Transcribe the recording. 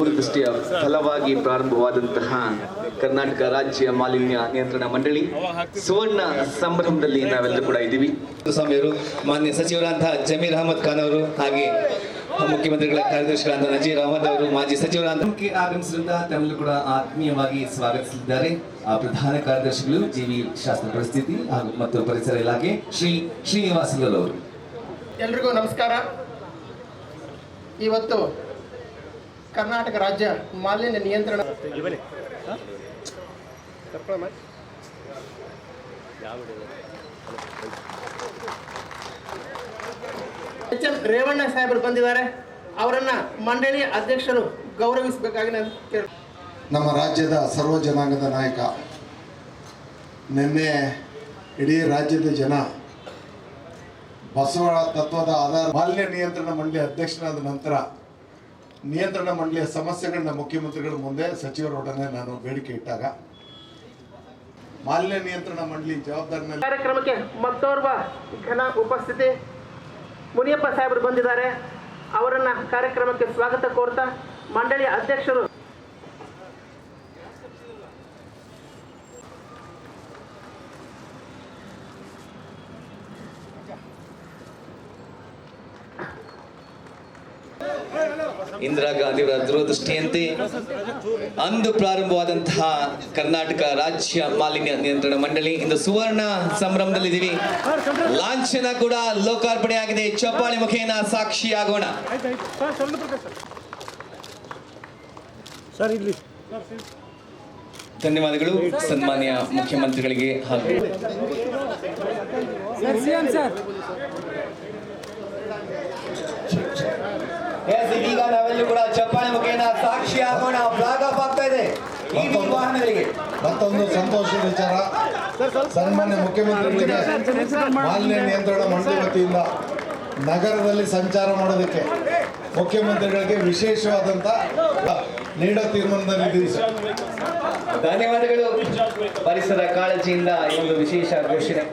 ದೂರದೃಷ್ಟಿಯ ಫಲವಾಗಿ ಪ್ರಾರಂಭವಾದಂತಹ ಕರ್ನಾಟಕ ರಾಜ್ಯ ಮಾಲಿನ್ಯ ನಿಯಂತ್ರಣ ಮಂಡಳಿ ಸುವರ್ಣ ಸಂಭ್ರಮದಲ್ಲಿ ನಾವೆಲ್ಲರೂ ಕೂಡ ಇದ್ದೀವಿ. ಸ್ವಾಮಿಯವರು ಮಾನ್ಯ ಸಚಿವರಾದಂತಹ ಜಮೀರ್ ಅಹಮದ್ ಖಾನ್ ಅವರು ಹಾಗೆ ಮುಖ್ಯಮಂತ್ರಿಗಳ ಕಾರ್ಯದರ್ಶಿಗಳಾದ ನಜೀರ್ ಅಹಮದ್ ಅವರು ಮಾಜಿ ಸಚಿವರಾದ ಆಗಮಿಸಿದ ತಮ್ಮೆಲ್ಲರೂ ಕೂಡ ಆತ್ಮೀಯವಾಗಿ ಸ್ವಾಗತಿಸಿದ್ದಾರೆ. ಆ ಪ್ರಧಾನ ಕಾರ್ಯದರ್ಶಿಗಳು ಜೀವಿ ಶಾಸ್ತ್ರ ಪರಿಸ್ಥಿತಿ ಹಾಗೂ ಮತ್ತು ಪರಿಸರ ಇಲಾಖೆ ಶ್ರೀ ಶ್ರೀನಿವಾಸ್ ಲೋಲ್ ಅವರು ಎಲ್ರಿಗೂ ನಮಸ್ಕಾರ. ಇವತ್ತು ಕರ್ನಾಟಕ ರಾಜ್ಯ ಮಾಲಿನ್ಯ ನಿಯಂತ್ರಣ ಎಚ್ ಎಂ ರೇವಣ್ಣ ಸಾಹೇಬರು ಬಂದಿದ್ದಾರೆ. ಅವರನ್ನ ಮಂಡಳಿ ಅಧ್ಯಕ್ಷರು ಗೌರವಿಸಬೇಕಾಗಿ ನಾನು ಕೇಳ ನಮ್ಮ ರಾಜ್ಯದ ಸರ್ವ ಜನಾಂಗದ ನಾಯಕ ನಿನ್ನೆ ಇಡೀ ರಾಜ್ಯದ ಜನ ಬಸವ ತತ್ವದ ಆಧಾರ ಮಾಲಿನ್ಯ ನಿಯಂತ್ರಣ ಮಂಡಳಿ ಅಧ್ಯಕ್ಷನಾದ ನಂತರ ನಿಯಂತ್ರಣ ಮಂಡಳಿಯ ಸಮಸ್ಯೆಗಳನ್ನ ಮುಖ್ಯಮಂತ್ರಿಗಳ ಮುಂದೆ ಸಚಿವರೊಡನೆ ನಾನು ಬೇಡಿಕೆ ಇಟ್ಟಾಗ, ಮಾಲಿನ್ಯ ನಿಯಂತ್ರಣ ಮಂಡಳಿ ಜವಾಬ್ದಾರಿನಲ್ಲಿ ಕಾರ್ಯಕ್ರಮಕ್ಕೆ ಮತ್ತೋರ್ವ ಘನ ಉಪಸ್ಥಿತಿ. ಮುನಿಯಪ್ಪ ಸಾಹೇಬರು ಬಂದಿದ್ದಾರೆ. ಅವರನ್ನ ಕಾರ್ಯಕ್ರಮಕ್ಕೆ ಸ್ವಾಗತ ಕೋರ್ತಾ, ಮಂಡಳಿಯ ಅಧ್ಯಕ್ಷರು ಇಂದಿರಾ ಗಾಂಧಿಯವರ ದೂರದೃಷ್ಟಿಯಂತೆ ಅಂದು ಪ್ರಾರಂಭವಾದಂತಹ ಕರ್ನಾಟಕ ರಾಜ್ಯ ಮಾಲಿನ್ಯ ನಿಯಂತ್ರಣ ಮಂಡಳಿ ಇಂದು ಸುವರ್ಣ ಸಂಭ್ರಮದಲ್ಲಿದ್ದೀವಿ. ಲಾಂಛನ ಕೂಡ ಲೋಕಾರ್ಪಣೆ ಆಗಿದೆ ಚಪ್ಪಾಳಿ ಮುಖೇನ ಸಾಕ್ಷಿಯಾಗೋಣ ಧನ್ಯವಾದಗಳು. ಸನ್ಮಾನ್ಯ ಮುಖ್ಯಮಂತ್ರಿಗಳಿಗೆ ಹಾಗೂ ನಾವೆಲ್ಲರೂ ಕೂಡ ಚಪ್ಪಾಳೆ ಮುಖೇನ ಸಾಕ್ಷಿಯಾಗೋಣ ಫ್ಲಾಗ್ ಆಫ್ ಆಗ್ತಾ ಇದೆ ವಾಹನಗಳಿಗೆ ಮತ್ತೊಂದು ಸಂತೋಷದ ವಿಚಾರ ಸನ್ಮಾನ್ಯ ಮುಖ್ಯಮಂತ್ರಿಗಳಿಗೆ ಮಾಲಿನ್ಯ ನಿಯಂತ್ರಣ ಮಂಡಳಿ ವತಿಯಿಂದ ನಗರದಲ್ಲಿ ಸಂಚಾರ ಮಾಡೋದಕ್ಕೆ ಮುಖ್ಯಮಂತ್ರಿಗಳಿಗೆ ವಿಶೇಷವಾದಂತ ನೀಡೋ ತೀರ್ಮಾನದಲ್ಲಿದ್ದೀವಿ ಸರ್ ಧನ್ಯವಾದಗಳು ಪರಿಸರ ಕಾಳಜಿಯಿಂದ ಈ ಒಂದು ವಿಶೇಷ ಘೋಷಣೆ